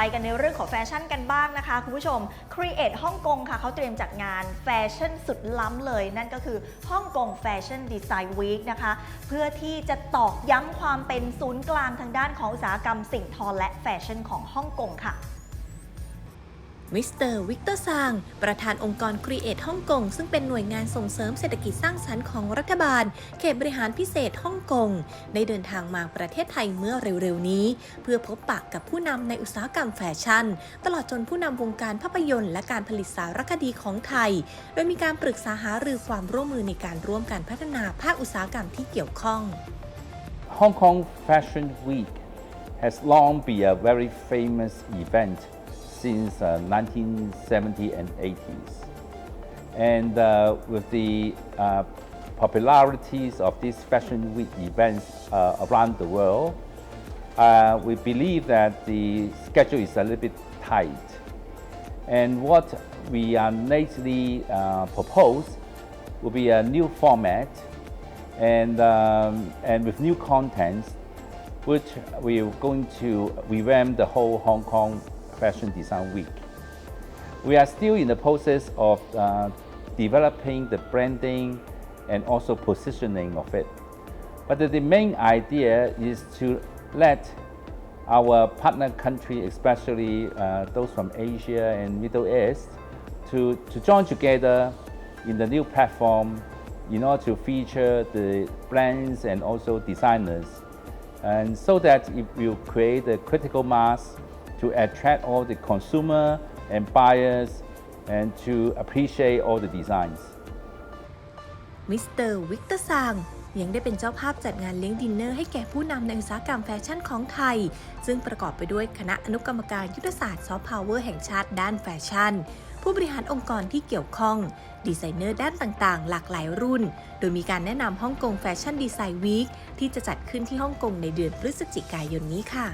ไปกันในเรื่องของแฟชั่นกันบ้างนะคะ คุณผู้ชม Create ฮ่องกงค่ะเขาเตรียมจัดงานแฟชั่นสุดล้ำเลย นั่นก็คือฮ่องกงแฟชั่นดีไซน์วีคนะคะ เพื่อที่จะตอกย้ำความเป็นศูนย์กลางทางด้านของอุตสาหกรรมสิ่งทอและแฟชั่นของฮ่องกงค่ะ มิสเตอร์วิกเตอร์ซาง ประธานองค์กร Create ฮ่องกง ซึ่งเป็นหน่วยงานส่งเสริมเศรษฐกิจสร้างสรรค์ของรัฐบาล เขตบริหารพิเศษฮ่องกง ได้เดินทางมาประเทศไทยเมื่อเร็วๆนี้ เพื่อพบปะกับผู้นำในอุตสาหกรรมแฟชั่น ตลอดจนผู้นำวงการภาพยนตร์และการผลิตสารคดีของไทย โดยมีการปรึกษาหารือความร่วมมือในการร่วมกันพัฒนาภาคอุตสาหกรรมที่เกี่ยวข้อง Hong Kong Fashion Week has long been a very famous event since uh, 1970 and 80s. And uh, with the uh, popularities of these Fashion Week events uh, around the world, uh, we believe that the schedule is a little bit tight. And what we are lately uh, propose will be a new format and, um, and with new contents, which we are going to revamp the whole Hong Kong Fashion Design Week. We are still in the process of uh, developing the branding and also positioning of it. But the, the main idea is to let our partner country, especially uh, those from Asia and Middle East, to, to join together in the new platform in order to feature the brands and also designers. And so that it will create a critical mass to attract all the consumer and buyers and to appreciate all the designs. มิสเตอร์วิกเตอร์ซางยังได้เป็นเจ้าภาพจัดงานเลี้ยงดินเนอร์ให้แก่ผู้นำในอุตสาหกรรมแฟชั่นของไทย ซึ่งประกอบไปด้วยคณะอนุกรรมการยุทธศาสตร์ซอฟต์พาวเวอร์แห่งชาติด้านแฟชั่น ผู้บริหารองค์กรที่เกี่ยวข้อง ดีไซเนอร์ด้านต่างๆ หลากหลายรุ่น โดยมีการแนะนำฮ่องกงแฟชั่นดีไซน์วีคที่จะจัดขึ้นที่ฮ่องกงในเดือนพฤศจิกายนนี้ค่ะ